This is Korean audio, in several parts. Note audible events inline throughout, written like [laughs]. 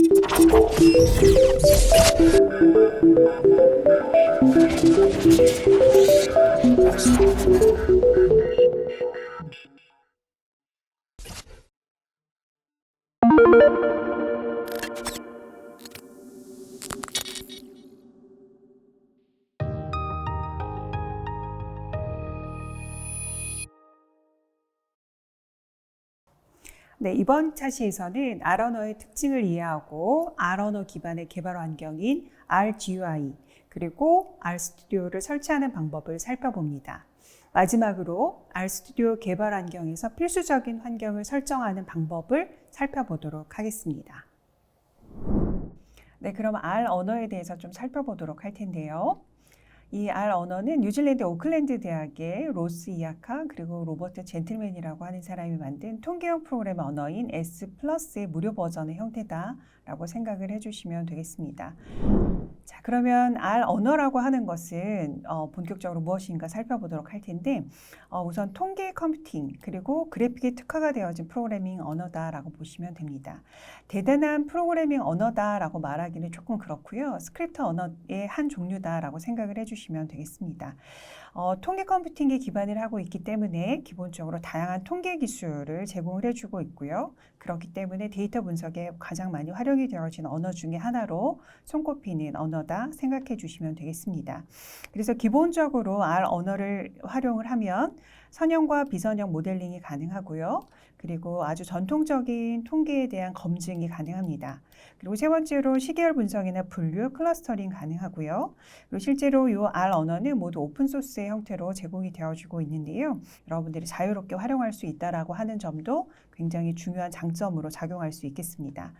Thank you. 네, 이번 차시에서는 R 언어의 특징을 이해하고 R 언어 기반의 개발 환경인 RGUI 그리고 R 스튜디오를 설치하는 방법을 살펴봅니다. 마지막으로 R 스튜디오 개발 환경에서 필수적인 환경을 설정하는 방법을 살펴보도록 하겠습니다. 네, 그럼 R 언어에 대해서 좀 살펴보도록 할 텐데요. 이 R 언어는 뉴질랜드 오클랜드 대학의 로스 이아카 그리고 로버트 젠틀맨이라고 하는 사람이 만든 통계형 프로그램 언어인 S 플러스의 무료 버전의 형태다라고 생각을 해주시면 되겠습니다. 자, 그러면 R 언어라고 하는 것은 어, 본격적으로 무엇인가 살펴보도록 할 텐데 어, 우선 통계 컴퓨팅 그리고 그래픽에 특화가 되어진 프로그래밍 언어다라고 보시면 됩니다. 대단한 프로그래밍 언어다라고 말하기는 조금 그렇고요. 스크립트 언어의 한 종류다라고 생각을 해주시면 되겠습니다. 어, 통계 컴퓨팅에 기반을 하고 있기 때문에 기본적으로 다양한 통계 기술을 제공을 해주고 있고요. 그렇기 때문에 데이터 분석에 가장 많이 활용이 되어진 언어 중에 하나로 손꼽히는 언어다 생각해 주시면 되겠습니다. 그래서 기본적으로 R 언어를 활용을 하면 선형과 비선형 모델링이 가능하고요. 그리고 아주 전통적인 통계에 대한 검증이 가능합니다. 그리고 세 번째로 시계열 분석이나 분류, 클러스터링 가능하고요. 그리고 실제로 이 R 언어는 모두 오픈 소스의 형태로 제공이 되어지고 있는데요. 여러분들이 자유롭게 활용할 수 있다라고 하는 점도 굉장히 중요한 장점으로 작용할 수 있겠습니다.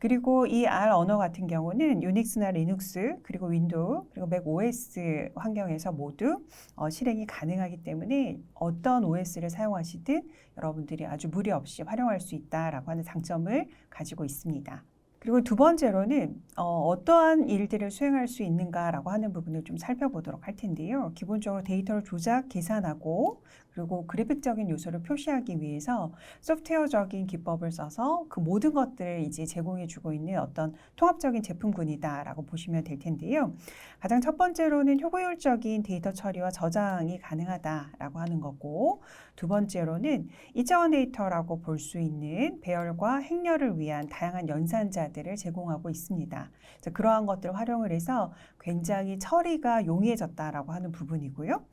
그리고 이 R 언어 같은 경우는 유닉스나 리눅스 그리고 윈도우 그리고 맥 OS 환경에서 모두 어, 실행이 가능하기 때문에 어떤 OS를 사용하시든 여러분들이 아주 무리 없이 활용할 수 있다라고 하는 장점을 가지고 있습니다. 그리고 두 번째로는 어, 떠한 일들을 수행할 수 있는가라고 하는 부분을 좀 살펴보도록 할 텐데요. 기본적으로 데이터를 조작, 계산하고 그리고 그래픽적인 요소를 표시하기 위해서 소프트웨어적인 기법을 써서 그 모든 것들을 이제 제공해주고 있는 어떤 통합적인 제품군이다라고 보시면 될 텐데요. 가장 첫 번째로는 효율적인 데이터 처리와 저장이 가능하다라고 하는 거고 두 번째로는 이차원 데이터라고 볼 수 있는 배열과 행렬을 위한 다양한 연산자들을 제공하고 있습니다. 그러한 것들을 활용을 해서 굉장히 처리가 용이해졌다라고 하는 부분이고요.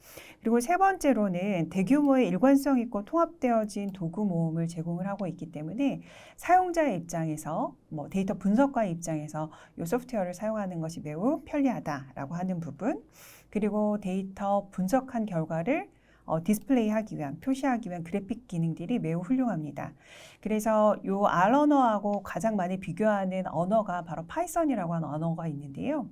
그리고 세 번째로는 대 규모의 일관성 있고 통합되어진 도구 모음을 제공을 하고 있기 때문에 사용자의 입장에서 뭐 데이터 분석과의 입장에서 이 소프트웨어를 사용하는 것이 매우 편리하다라고 하는 부분 그리고 데이터 분석한 결과를 어, 디스플레이하기 위한 표시하기 위한 그래픽 기능들이 매우 훌륭합니다. 그래서 요 R 언어하고 가장 많이 비교하는 언어가 바로 파이썬이라고 하는 언어가 있는데요.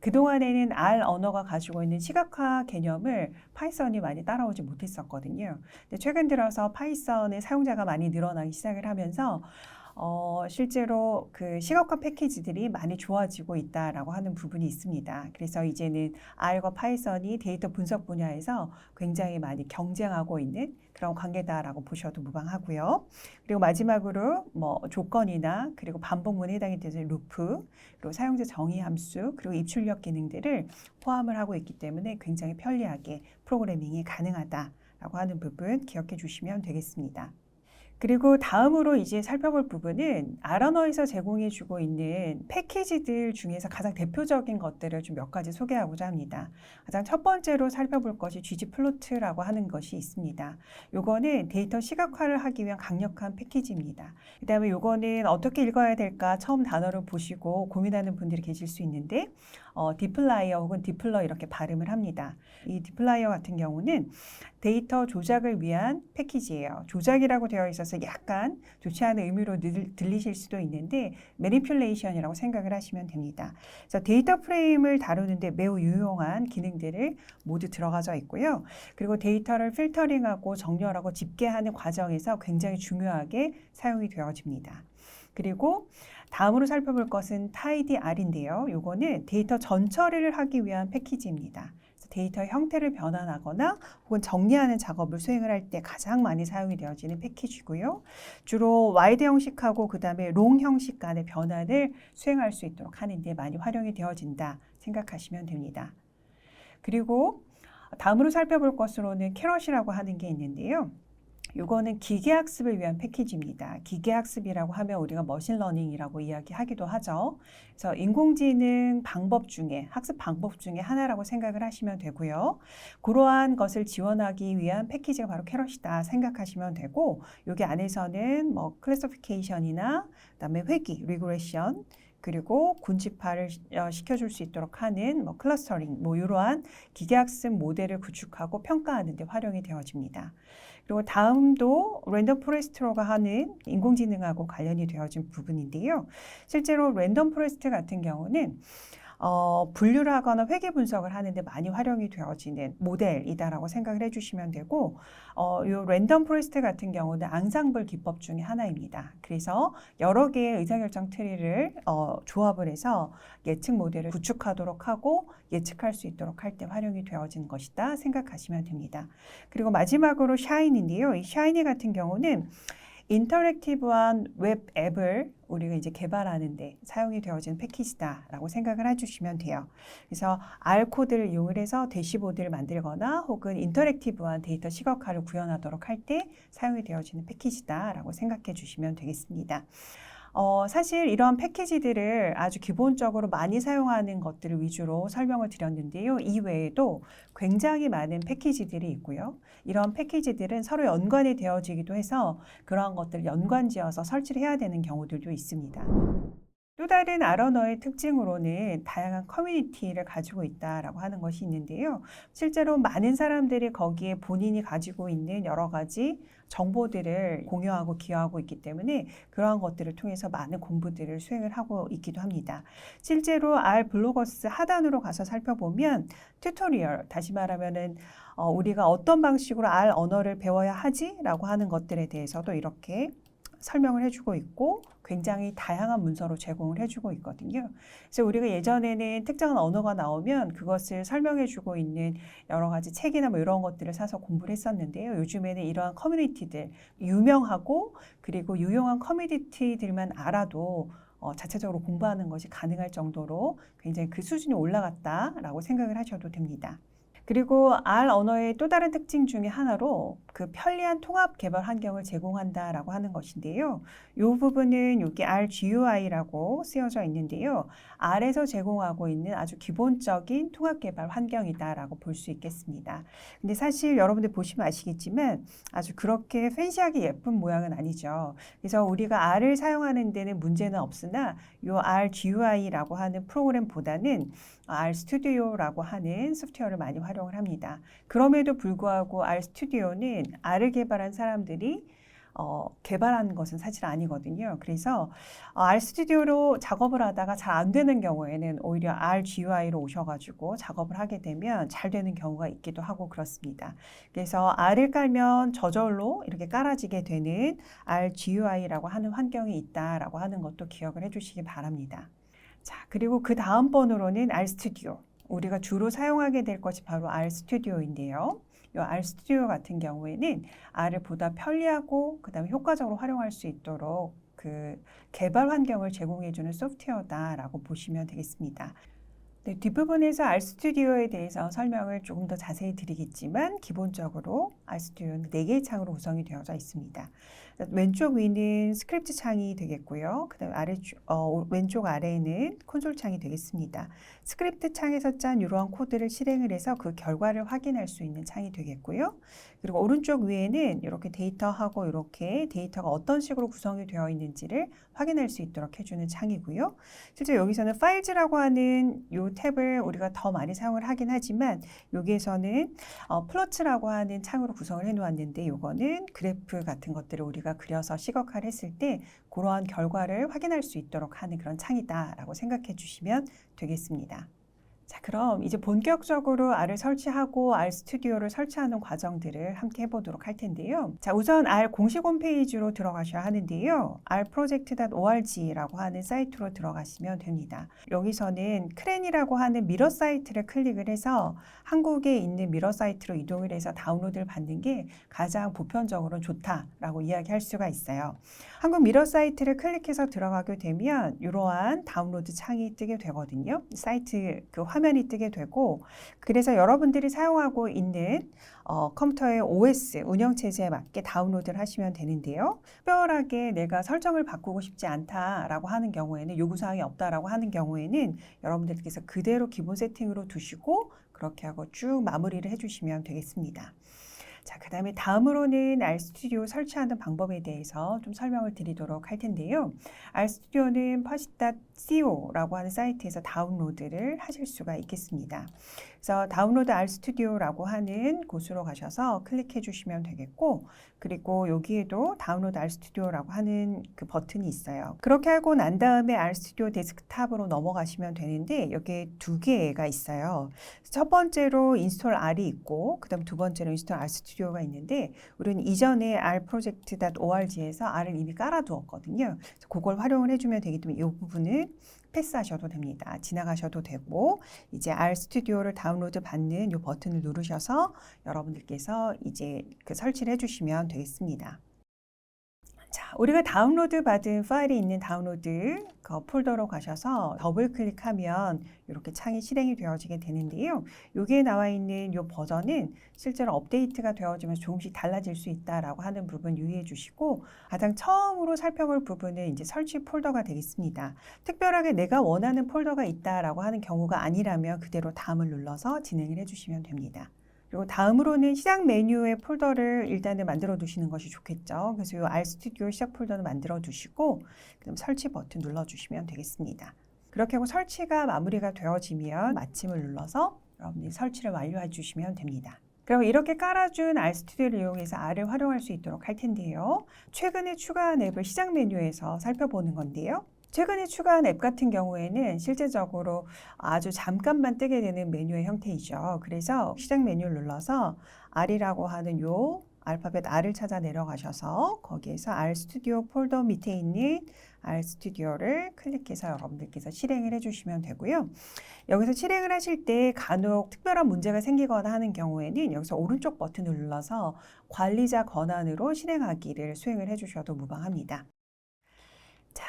그동안에는 R 언어가 가지고 있는 시각화 개념을 파이썬이 많이 따라오지 못했었거든요. 근데 최근 들어서 파이썬의 사용자가 많이 늘어나기 시작을 하면서 어, 실제로 그 시각화 패키지들이 많이 좋아지고 있다라고 하는 부분이 있습니다. 그래서 이제는 R과 파이썬이 데이터 분석 분야에서 굉장히 많이 경쟁하고 있는 그런 관계다라고 보셔도 무방하고요. 그리고 마지막으로 뭐 조건이나 그리고 반복문에 해당이 되는 루프, 그리고 사용자 정의 함수, 그리고 입출력 기능들을 포함을 하고 있기 때문에 굉장히 편리하게 프로그래밍이 가능하다라고 하는 부분 기억해 주시면 되겠습니다. 그리고 다음으로 이제 살펴볼 부분은 아러너에서 제공해주고 있는 패키지들 중에서 가장 대표적인 것들을 좀 몇 가지 소개하고자 합니다. 가장 첫 번째로 살펴볼 것이 gg플로트라고 하는 것이 있습니다. 요거는 데이터 시각화를 하기 위한 강력한 패키지입니다. 그 다음에 요거는 어떻게 읽어야 될까 처음 단어를 보시고 고민하는 분들이 계실 수 있는데 어, 디플라이어 혹은 디플러 이렇게 발음을 합니다. 이 디플라이어 같은 경우는 데이터 조작을 위한 패키지예요. 조작이라고 되어 있어서 약간 좋지 않은 의미로 늘, 들리실 수도 있는데 매니플레이션이라고 생각을 하시면 됩니다. 그래서 데이터 프레임을 다루는데 매우 유용한 기능들을 모두 들어가져 있고요. 그리고 데이터를 필터링하고 정렬하고 집계하는 과정에서 굉장히 중요하게 사용이 되어집니다. 그리고 다음으로 살펴볼 것은 tidyR인데요. 요거는 데이터 전처리를 하기 위한 패키지입니다. 데이터 형태를 변환하거나 혹은 정리하는 작업을 수행을 할 때 가장 많이 사용이 되어지는 패키지고요. 주로 와이드 형식하고 그 다음에 롱 형식 간의 변환을 수행할 수 있도록 하는 데 많이 활용이 되어진다 생각하시면 됩니다. 그리고 다음으로 살펴볼 것으로는 캐럿이라고 하는 게 있는데요. 이거는 기계학습을 위한 패키지입니다. 기계학습이라고 하면 우리가 머신러닝이라고 이야기하기도 하죠. 그래서 인공지능 방법 중에 학습 방법 중에 하나라고 생각을 하시면 되고요. 그러한 것을 지원하기 위한 패키지가 바로 캐럿이다 생각하시면 되고 여기 안에서는 뭐 클래시피케이션이나 그다음에 회귀, 리그레션 그리고 군집화를 어, 시켜줄 수 있도록 하는 뭐 클러스터링, 뭐 이러한 기계학습 모델을 구축하고 평가하는 데 활용이 되어집니다. 그리고 다음도 랜덤 포레스트로가 하는 인공지능하고 관련이 되어진 부분인데요. 실제로 랜덤 포레스트 같은 경우는 어, 분류를 하거나 회계 분석을 하는데 많이 활용이 되어지는 모델이다라고 생각을 해주시면 되고, 어, 요 랜덤 포레스트 같은 경우는 앙상블 기법 중에 하나입니다. 그래서 여러 개의 의사결정 트리를 어, 조합을 해서 예측 모델을 구축하도록 하고 예측할 수 있도록 할 때 활용이 되어지는 것이다 생각하시면 됩니다. 그리고 마지막으로 샤인인데요. 이 샤이니 같은 경우는 인터랙티브한 웹 앱을 우리가 이제 개발하는데 사용이 되어진 패키지다라고 생각을 해주시면 돼요. 그래서 R 코드를 이용을 해서 대시보드를 만들거나 혹은 인터랙티브한 데이터 시각화를 구현하도록 할 때 사용이 되어지는 패키지다라고 생각해 주시면 되겠습니다. 어, 사실 이런 패키지들을 아주 기본적으로 많이 사용하는 것들을 위주로 설명을 드렸는데요. 이 외에도 굉장히 많은 패키지들이 있고요. 이런 패키지들은 서로 연관이 되어지기도 해서 그러한 것들을 연관지어서 설치를 해야 되는 경우들도 있습니다. 또 다른 아러너의 특징으로는 다양한 커뮤니티를 가지고 있다라고 하는 것이 있는데요. 실제로 많은 사람들이 거기에 본인이 가지고 있는 여러 가지 정보들을 공유하고 기여하고 있기 때문에 그러한 것들을 통해서 많은 공부들을 수행을 하고 있기도 합니다. 실제로 R 블로거스 하단으로 가서 살펴보면 튜토리얼, 다시 말하면은 어, 우리가 어떤 방식으로 R 언어를 배워야 하지라고 하는 것들에 대해서도 이렇게 설명을 해주고 있고 굉장히 다양한 문서로 제공을 해주고 있거든요. 그래서 우리가 예전에는 특정한 언어가 나오면 그것을 설명해주고 있는 여러 가지 책이나 뭐 이런 것들을 사서 공부를 했었는데요. 요즘에는 이러한 커뮤니티들 유명하고 그리고 유용한 커뮤니티들만 알아도 어, 자체적으로 공부하는 것이 가능할 정도로 굉장히 그 수준이 올라갔다라고 생각을 하셔도 됩니다. 그리고 R 언어의 또 다른 특징 중에 하나로 그 편리한 통합 개발 환경을 제공한다라고 하는 것인데요. 이 부분은 여기 RGUI라고 쓰여져 있는데요. R에서 제공하고 있는 아주 기본적인 통합 개발 환경이다라고 볼 수 있겠습니다. 근데 사실 여러분들 보시면 아시겠지만 아주 그렇게 팬시하게 예쁜 모양은 아니죠. 그래서 우리가 R을 사용하는 데는 문제는 없으나 이 RGUI라고 하는 프로그램보다는 RStudio라고 하는 소프트웨어를 많이 활용을 합니다. 그럼에도 불구하고 RStudio는 R을 개발한 사람들이 어, 개발한 것은 사실 아니거든요. 그래서 어, R 스튜디오로 작업을 하다가 잘 안 되는 경우에는 오히려 R GUI로 오셔가지고 작업을 하게 되면 잘 되는 경우가 있기도 하고 그렇습니다. 그래서 R을 깔면 저절로 이렇게 깔아지게 되는 R GUI라고 하는 환경이 있다라고 하는 것도 기억을 해주시기 바랍니다. 자, 그리고 그 다음 번으로는 R 스튜디오. 우리가 주로 사용하게 될 것이 바로 R 스튜디오인데요. 이 R 스튜디오 같은 경우에는 R을 보다 편리하고 그다음에 효과적으로 활용할 수 있도록 그 개발 환경을 제공해주는 소프트웨어다라고 보시면 되겠습니다. 네, 뒷부분에서 R 스튜디오에 대해서 설명을 조금 더 자세히 드리겠지만 기본적으로 R 스튜디오는 4개의 창으로 구성이 되어져 있습니다. 왼쪽 위는 스크립트 창이 되겠고요. 그다음 아래 어, 왼쪽 아래에는 콘솔 창이 되겠습니다. 스크립트 창에서 짠 이러한 코드를 실행을 해서 그 결과를 확인할 수 있는 창이 되겠고요. 그리고 오른쪽 위에는 이렇게 데이터하고 이렇게 데이터가 어떤 식으로 구성이 되어 있는지를 확인할 수 있도록 해주는 창이고요. 실제 여기서는 파일즈라고 하는 이 탭을 우리가 더 많이 사용을 하긴 하지만 여기에서는 어, 플러츠라고 하는 창으로 구성을 해놓았는데 이거는 그래프 같은 것들을 우리가 그려서 시각화를 했을 때 그러한 결과를 확인할 수 있도록 하는 그런 창이다라고 생각해 주시면 되겠습니다. 자, 그럼 이제 본격적으로 R을 설치하고 R 스튜디오를 설치하는 과정들을 함께 해보도록 할 텐데요. 자, 우선 R 공식 홈페이지로 들어가셔야 하는데요. rproject.org라고 하는 사이트로 들어가시면 됩니다. 여기서는 크랜이라고 하는 미러 사이트를 클릭을 해서 한국에 있는 미러 사이트로 이동을 해서 다운로드를 받는 게 가장 보편적으로 좋다라고 이야기할 수가 있어요. 한국 미러 사이트를 클릭해서 들어가게 되면 이러한 다운로드 창이 뜨게 되거든요. 사이트 그 화면이 뜨게 되고 그래서 여러분들이 사용하고 있는 어, 컴퓨터의 OS 운영 체제에 맞게 다운로드를 하시면 되는데요. 특별하게 내가 설정을 바꾸고 싶지 않다라고 하는 경우에는 요구 사항이 없다라고 하는 경우에는 여러분들께서 그대로 기본 세팅으로 두시고 그렇게 하고 쭉 마무리를 해주시면 되겠습니다. 자, 그 다음에 다음으로는 RStudio 설치하는 방법에 대해서 좀 설명을 드리도록 할 텐데요. RStudio는 퍼시.co라고 하는 사이트에서 다운로드를 하실 수가 있겠습니다. 그래서 다운로드 RStudio라고 하는 곳으로 가셔서 클릭해 주시면 되겠고, 그리고 여기에도 다운로드 RStudio라고 하는 그 버튼이 있어요. 그렇게 하고 난 다음에 RStudio 데스크탑으로 넘어가시면 되는데, 여기에 두 개가 있어요. 첫 번째로 인스톨 R이 있고, 그 다음 두 번째로 인스톨 RStudio가 있는데, 우리는 이전에 rproject.org에서 R을 이미 깔아두었거든요. 그래서 그걸 활용을 해주면 되기 때문에 이 부분은 패스하셔도 됩니다. 지나가셔도 되고 이제 R 스튜디오를 다운로드 받는 이 버튼을 누르셔서 여러분들께서 이제 그 설치를 해주시면 되겠습니다. 자, 우리가 다운로드 받은 파일이 있는 다운로드 그 폴더로 가셔서 더블 클릭하면 이렇게 창이 실행이 되어지게 되는데요. 여기에 나와 있는 이 버전은 실제로 업데이트가 되어지면서 조금씩 달라질 수 있다라고 하는 부분 유의해 주시고 가장 처음으로 살펴볼 부분은 이제 설치 폴더가 되겠습니다. 특별하게 내가 원하는 폴더가 있다라고 하는 경우가 아니라면 그대로 다음을 눌러서 진행을 해 주시면 됩니다. 그리고 다음으로는 시작 메뉴의 폴더를 일단은 만들어 두시는 것이 좋겠죠. 그래서 이 RStudio 시작 폴더는 만들어 두시고 그럼 설치 버튼 눌러 주시면 되겠습니다. 그렇게 하고 설치가 마무리가 되어지면 마침을 눌러서 여러분이 설치를 완료해 주시면 됩니다. 그럼 이렇게 깔아준 RStudio를 이용해서 R을 활용할 수 있도록 할 텐데요. 최근에 추가한 앱을 시작 메뉴에서 살펴보는 건데요. 최근에 추가한 앱 같은 경우에는 실제적으로 아주 잠깐만 뜨게 되는 메뉴의 형태이죠. 그래서 시작 메뉴를 눌러서 R이라고 하는 요 알파벳 R을 찾아 내려가셔서 거기에서 R 스튜디오 폴더 밑에 있는 R 스튜디오를 클릭해서 여러분들께서 실행을 해주시면 되고요. 여기서 실행을 하실 때 간혹 특별한 문제가 생기거나 하는 경우에는 여기서 오른쪽 버튼을 눌러서 관리자 권한으로 실행하기를 수행을 해주셔도 무방합니다.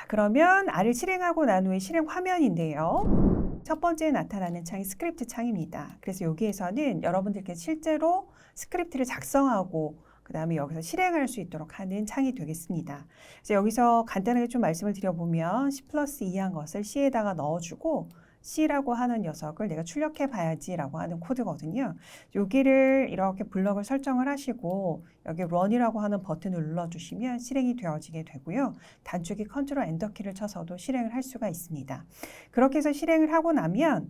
자, 그러면 R을 실행하고 난 후에 실행 화면인데요. 첫 번째 나타나는 창이 스크립트 창입니다. 그래서 여기에서는 여러분들께 실제로 스크립트를 작성하고 그 다음에 여기서 실행할 수 있도록 하는 창이 되겠습니다. 그래서 여기서 간단하게 좀 말씀을 드려보면 C 플러스 2한 것을 C에다가 넣어주고 C라고 하는 녀석을 내가 출력해 봐야지라고 하는 코드거든요. 여기를 이렇게 블럭을 설정을 하시고 여기 run이라고 하는 버튼을 눌러주시면 실행이 되어지게 되고요. 단축키 컨트롤 엔터 키를 쳐서도 실행을 할 수가 있습니다. 그렇게 해서 실행을 하고 나면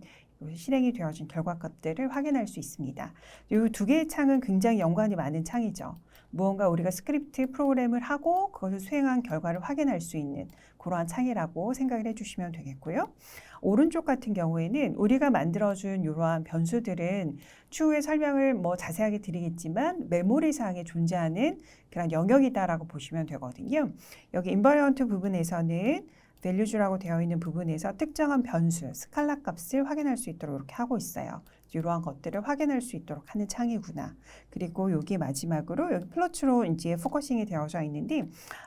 실행이 되어진 결과값들을 확인할 수 있습니다. 이 두 개의 창은 굉장히 연관이 많은 창이죠. 무언가 우리가 스크립트 프로그램을 하고 그것을 수행한 결과를 확인할 수 있는 그러한 창이라고 생각을 해주시면 되겠고요. 오른쪽 같은 경우에는 우리가 만들어준 이러한 변수들은 추후에 설명을 뭐 자세하게 드리겠지만 메모리상에 존재하는 그런 영역이다라고 보시면 되거든요. 여기 인버리언트 부분에서는 values라고 되어 있는 부분에서 특정한 변수, 스칼라 값을 확인할 수 있도록 이렇게 하고 있어요. 이러한 것들을 확인할 수 있도록 하는 창이구나. 그리고 여기 마지막으로 여기 플로트로 이제 포커싱이 되어져 있는데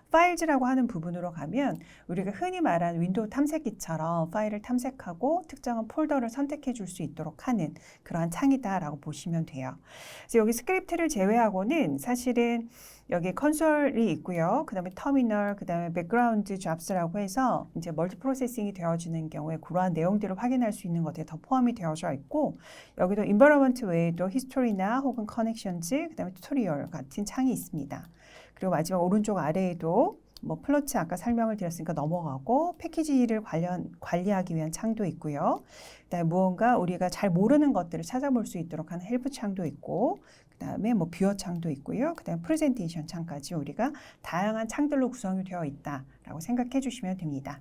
파일즈라고 하는 부분으로 가면 우리가 흔히 말하는 윈도우 탐색기처럼 파일을 탐색하고 특정한 폴더를 선택해 줄 수 있도록 하는 그러한 창이다라고 보시면 돼요. 그래서 여기 스크립트를 제외하고는 사실은 여기 컨솔이 있고요. 그 다음에 터미널, 그 다음에 백그라운드 잡스라고 해서 이제 멀티 프로세싱이 되어지는 경우에 그러한 내용들을 확인할 수 있는 것들이 더 포함이 되어져 있고 여기도 인버러먼트 외에도 히스토리나 혹은 커넥션즈, 그 다음에 튜토리얼 같은 창이 있습니다. 그리고 마지막 오른쪽 아래에도 뭐 플러츠 아까 설명을 드렸으니까 넘어가고 패키지를 관련 관리하기 위한 창도 있고요. 그다음에 무언가 우리가 잘 모르는 것들을 찾아볼 수 있도록 하는 헬프 창도 있고 그다음에 뭐 뷰어 창도 있고요. 그다음에 프레젠테이션 창까지 우리가 다양한 창들로 구성이 되어 있다라고 생각해 주시면 됩니다.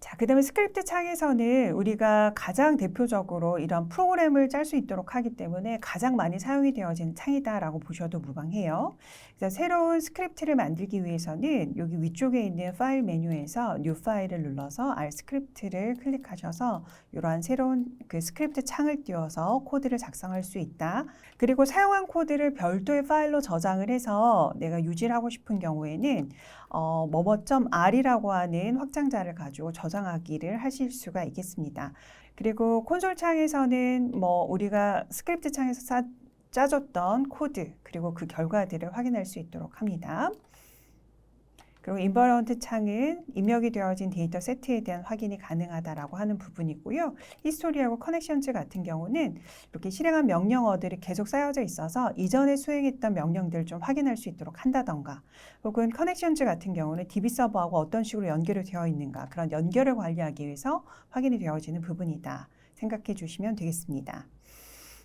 자, 그 다음에 스크립트 창에서는 우리가 가장 대표적으로 이런 프로그램을 짤 수 있도록 하기 때문에 가장 많이 사용이 되어진 창이다라고 보셔도 무방해요. 그래서 새로운 스크립트를 만들기 위해서는 여기 위쪽에 있는 파일 메뉴에서 뉴 파일을 눌러서 R 스크립트를 클릭하셔서 이러한 새로운 그 스크립트 창을 띄워서 코드를 작성할 수 있다. 그리고 사용한 코드를 별도의 파일로 저장을 해서 내가 유지를 하고 싶은 경우에는 어, 뭐뭐.r이라고 하는 확장자를 가지고 저장하기를 하실 수가 있겠습니다. 그리고 콘솔 창에서는 뭐 우리가 스크립트 창에서 짜, 짜줬던 코드 그리고 그 결과들을 확인할 수 있도록 합니다. 그리고 인버런트 창은 입력이 되어진 데이터 세트에 대한 확인이 가능하다라고 하는 부분이고요. 히스토리하고 커넥션즈 같은 경우는 이렇게 실행한 명령어들이 계속 쌓여져 있어서 이전에 수행했던 명령들을 좀 확인할 수 있도록 한다던가 혹은 커넥션즈 같은 경우는 DB 서버하고 어떤 식으로 연결이 되어 있는가 그런 연결을 관리하기 위해서 확인이 되어지는 부분이다. 생각해 주시면 되겠습니다.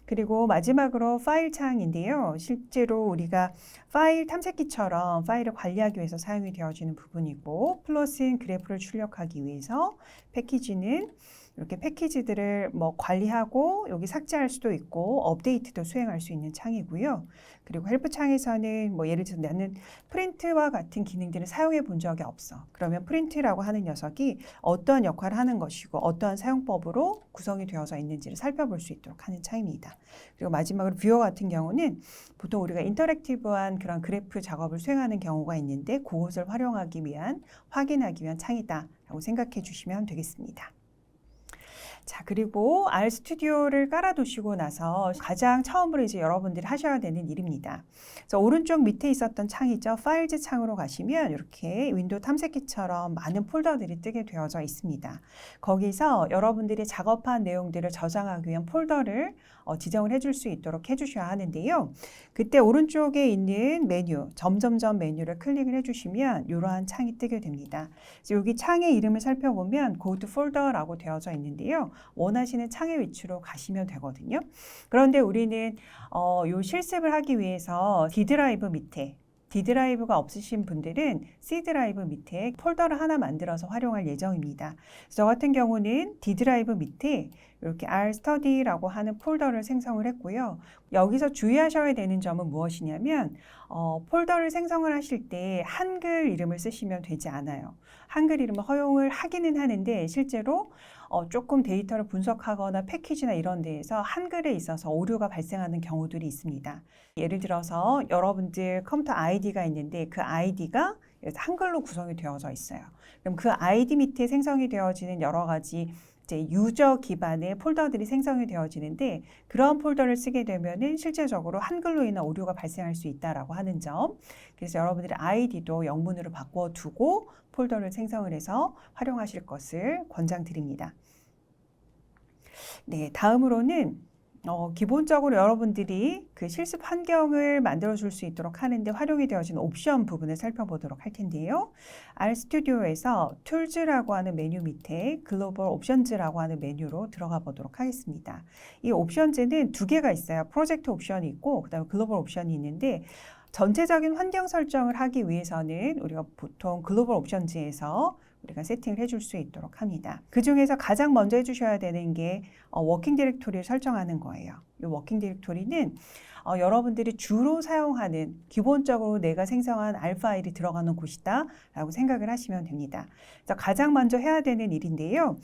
그리고 마지막으로 파일 창인데요. 실제로 우리가 파일 탐색기처럼 파일을 관리하기 위해서 사용이 되어지는 부분이고 플러스인 그래프를 출력하기 위해서 패키지는 이렇게 패키지들을 뭐 관리하고 여기 삭제할 수도 있고 업데이트도 수행할 수 있는 창이고요. 그리고 헬프 창에서는 뭐 예를 들어서 나는 프린트와 같은 기능들을 사용해 본 적이 없어. 그러면 프린트라고 하는 녀석이 어떠한 역할을 하는 것이고 어떠한 사용법으로 구성이 되어져 있는지를 살펴볼 수 있도록 하는 창입니다. 그리고 마지막으로 뷰어 같은 경우는 보통 우리가 인터랙티브한 그런 그래프 작업을 수행하는 경우가 있는데 그것을 활용하기 위한 확인하기 위한 창이다라고 생각해 주시면 되겠습니다. 자, 그리고 R 스튜디오를 깔아두시고 나서 가장 처음으로 이제 여러분들이 하셔야 되는 일입니다. 그래서 오른쪽 밑에 있었던 창이죠. 파일즈 창으로 가시면 이렇게 윈도우 탐색기처럼 많은 폴더들이 뜨게 되어져 있습니다. 거기서 여러분들이 작업한 내용들을 저장하기 위한 폴더를 어, 지정을 해줄 수 있도록 해주셔야 하는데요. 그때 오른쪽에 있는 메뉴, 점점점 메뉴를 클릭을 해주시면 이러한 창이 뜨게 됩니다. 여기 창의 이름을 살펴보면 Go to Folder라고 되어져 있는데요. 원하시는 창의 위치로 가시면 되거든요. 그런데 우리는 어, 요 실습을 하기 위해서 D 드라이브 밑에 D 드라이브가 없으신 분들은 C 드라이브 밑에 폴더를 하나 만들어서 활용할 예정입니다. 저 같은 경우는 D 드라이브 밑에 이렇게 R study라고 하는 폴더를 생성을 했고요. 여기서 주의하셔야 되는 점은 무엇이냐면 어, 폴더를 생성을 하실 때 한글 이름을 쓰시면 되지 않아요. 한글 이름을 허용을 하기는 하는데 실제로 어, 조금 데이터를 분석하거나 패키지나 이런 데에서 한글에 있어서 오류가 발생하는 경우들이 있습니다. 예를 들어서 여러분들 컴퓨터 아이디가 있는데 그 아이디가 한글로 구성이 되어져 있어요. 그럼 그 아이디 밑에 생성이 되어지는 여러 가지 이제 유저 기반의 폴더들이 생성이 되어지는데 그런 폴더를 쓰게 되면은 실제적으로 한글로 인한 오류가 발생할 수 있다라고 하는 점. 그래서 여러분들의 아이디도 영문으로 바꿔 두고 폴더를 생성을 해서 활용하실 것을 권장드립니다. 네, 다음으로는 어, 기본적으로 여러분들이 그 실습 환경을 만들어 줄 수 있도록 하는데 활용이 되어진 옵션 부분을 살펴보도록 할 텐데요. R 스튜디오에서 툴즈라고 하는 메뉴 밑에 글로벌 옵션즈라고 하는 메뉴로 들어가 보도록 하겠습니다. 이 옵션즈는 두 개가 있어요. 프로젝트 옵션이 있고 그다음에 글로벌 옵션이 있는데 전체적인 환경 설정을 하기 위해서는 우리가 보통 글로벌 옵션즈에서 우리가 세팅을 해줄 수 있도록 합니다. 그 중에서 가장 먼저 해주셔야 되는 게 어, 워킹 디렉토리를 설정하는 거예요. 이 워킹 디렉토리는 어, 여러분들이 주로 사용하는 기본적으로 내가 생성한 알 파일이 들어가는 곳이다 라고 생각을 하시면 됩니다. 그래서 가장 먼저 해야 되는 일인데요.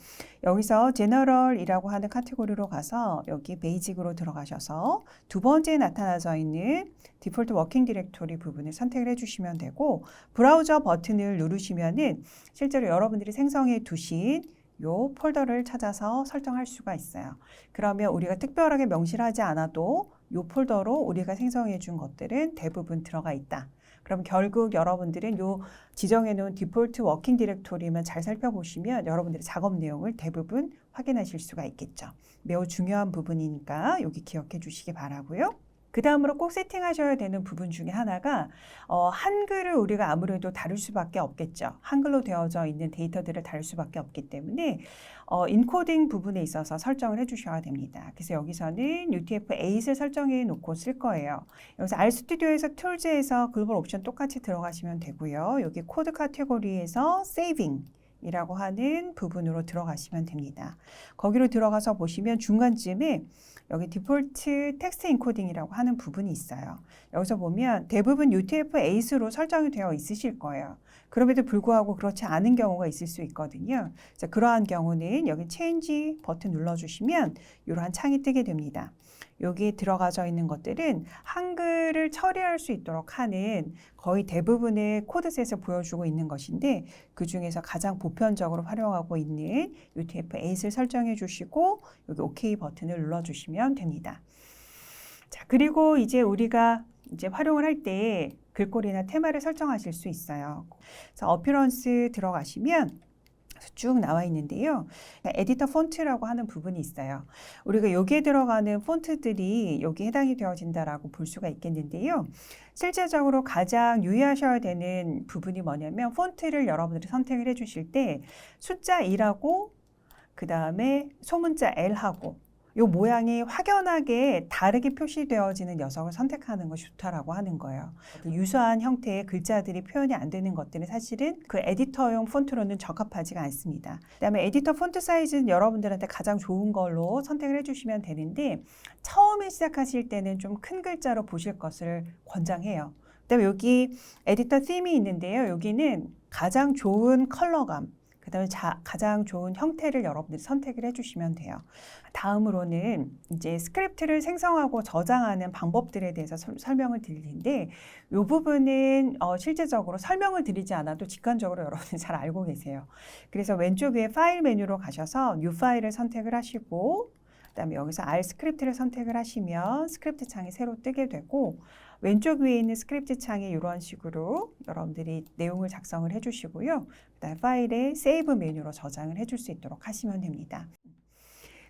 여기서 제너럴이라고 하는 카테고리로 가서 여기 베이직으로 들어가셔서 두 번째 나타나져 있는 디폴트 워킹 디렉토리 부분을 선택을 해주시면 되고 브라우저 버튼을 누르시면은 실제로 여러분들이 생성해 두신 요 폴더를 찾아서 설정할 수가 있어요. 그러면 우리가 특별하게 명시하지 않아도 요 폴더로 우리가 생성해 준 것들은 대부분 들어가 있다. 그럼 결국 여러분들은 요 지정해 놓은 디폴트 워킹 디렉토리만 잘 살펴보시면 여러분들의 작업 내용을 대부분 확인하실 수가 있겠죠. 매우 중요한 부분이니까 여기 기억해 주시기 바라고요. 그 다음으로 꼭 세팅하셔야 되는 부분 중에 하나가 어, 한글을 우리가 아무래도 다룰 수밖에 없겠죠. 한글로 되어져 있는 데이터들을 다룰 수밖에 없기 때문에 어, 인코딩 부분에 있어서 설정을 해주셔야 됩니다. 그래서 여기서는 UTF-8을 설정해 놓고 쓸 거예요. 여기서 RStudi오에서 툴즈에서 글로벌 옵션 똑같이 들어가시면 되고요. 여기 코드 카테고리에서 세이빙 이라고 하는 부분으로 들어가시면 됩니다. 거기로 들어가서 보시면 중간쯤에 여기 디폴트 텍스트 인코딩이라고 하는 부분이 있어요. 여기서 보면 대부분 UTF-8로 설정이 되어 있으실 거예요. 그럼에도 불구하고 그렇지 않은 경우가 있을 수 있거든요. 자, 그러한 경우는 여기 체인지 버튼 눌러주시면 이러한 창이 뜨게 됩니다. 여기에 들어가져 있는 것들은 한글을 처리할 수 있도록 하는 거의 대부분의 코드셋을 보여주고 있는 것인데 그 중에서 가장 보편적으로 활용하고 있는 UTF-8을 설정해 주시고 여기 OK 버튼을 눌러 주시면 됩니다. 자, 그리고 이제 우리가 이제 활용을 할 때 글꼴이나 테마를 설정하실 수 있어요. 그래서 어피런스 들어가시면 쭉 나와 있는데요. 에디터 폰트라고 하는 부분이 있어요. 우리가 여기에 들어가는 폰트들이 여기 해당이 되어진다라고 볼 수가 있겠는데요. 실제적으로 가장 유의하셔야 되는 부분이 뭐냐면 폰트를 여러분들이 선택을 해 주실 때 숫자 2하고 그 다음에 소문자 L하고 요 모양이 확연하게 다르게 표시되어지는 녀석을 선택하는 것이 좋다라고 하는 거예요. 그 유사한 형태의 글자들이 표현이 안 되는 것들은 사실은 그 에디터용 폰트로는 적합하지가 않습니다. 그다음에 에디터 폰트 사이즈는 여러분들한테 가장 좋은 걸로 선택을 해주시면 되는데 처음에 시작하실 때는 좀 큰 글자로 보실 것을 권장해요. 그다음에 여기 에디터 팀이 있는데요. 여기는 가장 좋은 컬러감, 그다음에 자, 가장 좋은 형태를 여러분들이 선택을 해주시면 돼요. 다음으로는 이제 스크립트를 생성하고 저장하는 방법들에 대해서 설- 설명을 드릴 텐데 이 부분은 어, 실제적으로 설명을 드리지 않아도 직관적으로 [laughs] 여러분이 잘 알고 계세요. 그래서 왼쪽 위에 파일 메뉴로 가셔서 뉴 파일을 선택을 하시고 그다음에 여기서 R 스크립트를 선택을 하시면 스크립트 창이 새로 뜨게 되고 왼쪽 위에 있는 스크립트 창에 이런 식으로 여러분들이 내용을 작성을 해주시고요. 그다음 파일에 세이브 메뉴로 저장을 해줄 수 있도록 하시면 됩니다.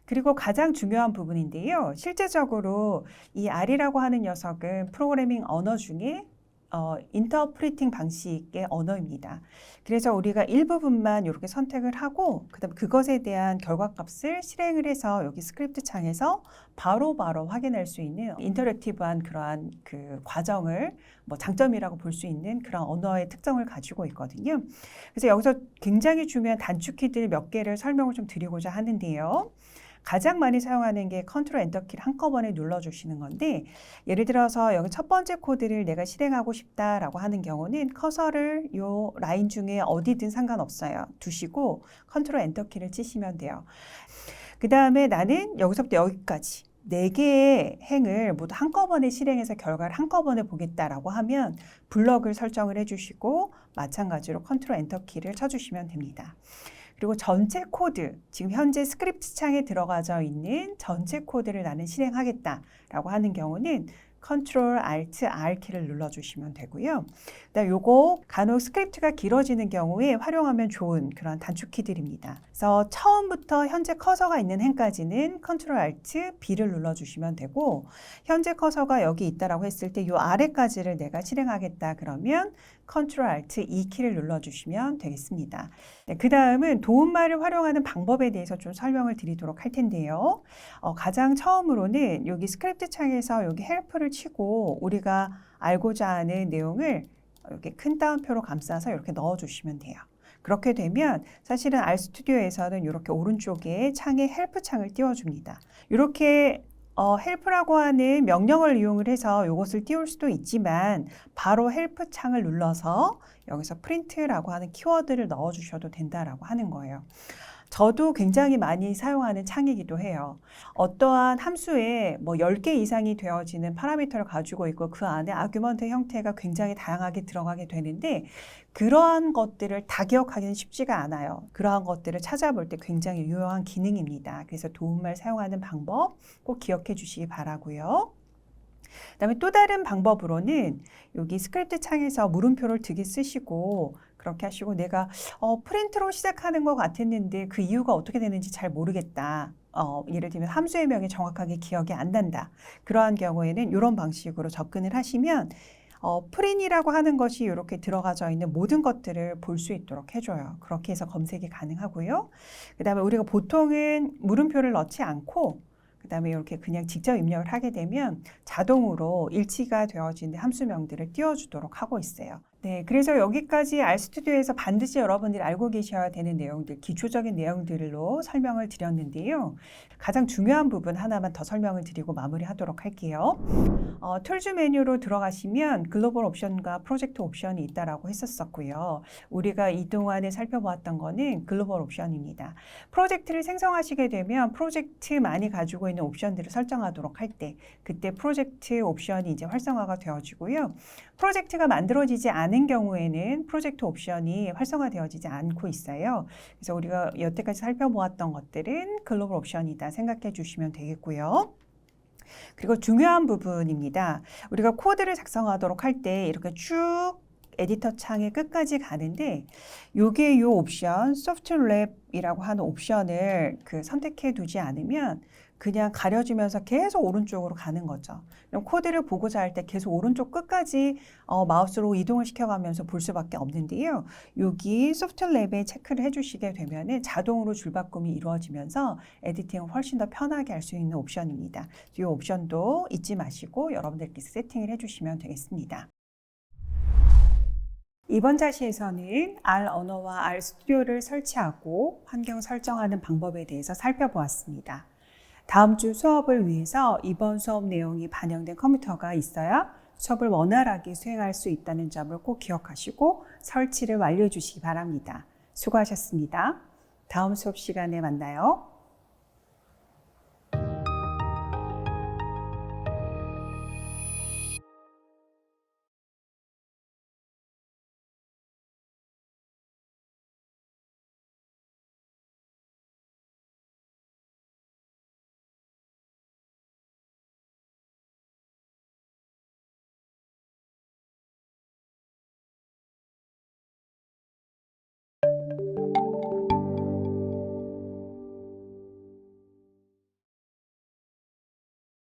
그리고 가장 중요한 부분인데요. 실제적으로 이 R이라고 하는 녀석은 프로그래밍 언어 중에 어, 인터프리팅 방식의 언어입니다. 그래서 우리가 일부분만 이렇게 선택을 하고 그다음 그것에 대한 결과값을 실행을 해서 여기 스크립트 창에서 바로 바로 확인할 수 있는 인터랙티브한 그러한 그 과정을 뭐 장점이라고 볼 수 있는 그런 언어의 특성을 가지고 있거든요. 그래서 여기서 굉장히 중요한 단축키들 몇 개를 설명을 좀 드리고자 하는데요. 가장 많이 사용하는 게 컨트롤 엔터 키를 한꺼번에 눌러주시는 건데 예를 들어서 여기 첫 번째 코드를 내가 실행하고 싶다라고 하는 경우는 커서를 요 라인 중에 어디든 상관없어요. 두시고 컨트롤 엔터 키를 치시면 돼요. 그 다음에 나는 여기서부터 여기까지 네 개의 행을 모두 한꺼번에 실행해서 결과를 한꺼번에 보겠다라고 하면 블럭을 설정을 해주시고 마찬가지로 컨트롤 엔터 키를 쳐주시면 됩니다. 그리고 전체 코드, 지금 현재 스크립트 창에 들어가져 있는 전체 코드를 나는 실행하겠다라고 하는 경우는 컨트롤 알트 R 키를 눌러 주시면 되고요. 그다음 요거 간혹 스크립트가 길어지는 경우에 활용하면 좋은 그런 단축키들입니다. 그래서 처음부터 현재 커서가 있는 행까지는 컨트롤 알트 B를 눌러 주시면 되고 현재 커서가 여기 있다라고 했을 때 요 아래까지를 내가 실행하겠다 그러면 컨트롤 알트 E 키를 눌러주시면 되겠습니다. 네, 그 다음은 도움말을 활용하는 방법에 대해서 좀 설명을 드리도록 할 텐데요. 어, 가장 처음으로는 여기 스크립트 창에서 여기 헬프를 치고 우리가 알고자 하는 내용을 이렇게 큰 따옴표로 감싸서 이렇게 넣어주시면 돼요. 그렇게 되면 사실은 알스튜디오에서는 이렇게 오른쪽에 창에 헬프 창을 띄워줍니다. 이렇게 어, 헬프라고 하는 명령을 이용을 해서 이것을 띄울 수도 있지만 바로 헬프 창을 눌러서 여기서 프린트라고 하는 키워드를 넣어 주셔도 된다라고 하는 거예요. 저도 굉장히 많이 사용하는 창이기도 해요. 어떠한 함수에 뭐 10개 이상이 되어지는 파라미터를 가지고 있고 그 안에 아규먼트 형태가 굉장히 다양하게 들어가게 되는데 그러한 것들을 다 기억하기는 쉽지가 않아요. 그러한 것들을 찾아볼 때 굉장히 유용한 기능입니다. 그래서 도움말 사용하는 방법 꼭 기억해 주시기 바라고요. 그다음에 또 다른 방법으로는 여기 스크립트 창에서 물음표를 되게 쓰시고 그렇게 하시고 내가 어, 프린트로 시작하는 것 같았는데 그 이유가 어떻게 되는지 잘 모르겠다. 어, 예를 들면 함수의 명이 정확하게 기억이 안 난다. 그러한 경우에는 이런 방식으로 접근을 하시면 어, 프린이라고 하는 것이 이렇게 들어가져 있는 모든 것들을 볼 수 있도록 해줘요. 그렇게 해서 검색이 가능하고요. 그 다음에 우리가 보통은 물음표를 넣지 않고 그 다음에 이렇게 그냥 직접 입력을 하게 되면 자동으로 일치가 되어지는 함수명들을 띄워주도록 하고 있어요. 네, 그래서 여기까지 알스튜디오에서 반드시 여러분들이 알고 계셔야 되는 내용들, 기초적인 내용들로 설명을 드렸는데요. 가장 중요한 부분 하나만 더 설명을 드리고 마무리하도록 할게요. 어, 툴즈 메뉴로 들어가시면 글로벌 옵션과 프로젝트 옵션이 있다라고 했었었고요. 우리가 이 동안에 살펴보았던 거는 글로벌 옵션입니다. 프로젝트를 생성하시게 되면 프로젝트 많이 가지고 있는 옵션들을 설정하도록 할 때 그때 프로젝트 옵션이 이제 활성화가 되어지고요. 프로젝트가 만들어지지 않은 경우에는 프로젝트 옵션이 활성화되어지지 않고 있어요. 그래서 우리가 여태까지 살펴보았던 것들은 글로벌 옵션이다 생각해 주시면 되겠고요. 그리고 중요한 부분입니다. 우리가 코드를 작성하도록 할 때 이렇게 쭉 에디터 창의 끝까지 가는데 요게 요 옵션 소프트 랩이라고 하는 옵션을 그 선택해 두지 않으면 그냥 가려주면서 계속 오른쪽으로 가는 거죠. 그럼 코드를 보고자 할 때 계속 오른쪽 끝까지 어, 마우스로 이동을 시켜가면서 볼 수밖에 없는데요. 여기 소프트 랩에 체크를 해주시게 되면은 자동으로 줄바꿈이 이루어지면서 에디팅을 훨씬 더 편하게 할 수 있는 옵션입니다. 이 옵션도 잊지 마시고 여러분들께서 세팅을 해주시면 되겠습니다. 이번 자시에서는 R 언어와 R 스튜디오를 설치하고 환경 설정하는 방법에 대해서 살펴보았습니다. 다음 주 수업을 위해서 이번 수업 내용이 반영된 컴퓨터가 있어야 수업을 원활하게 수행할 수 있다는 점을 꼭 기억하시고 설치를 완료해 주시기 바랍니다. 수고하셨습니다. 다음 수업 시간에 만나요.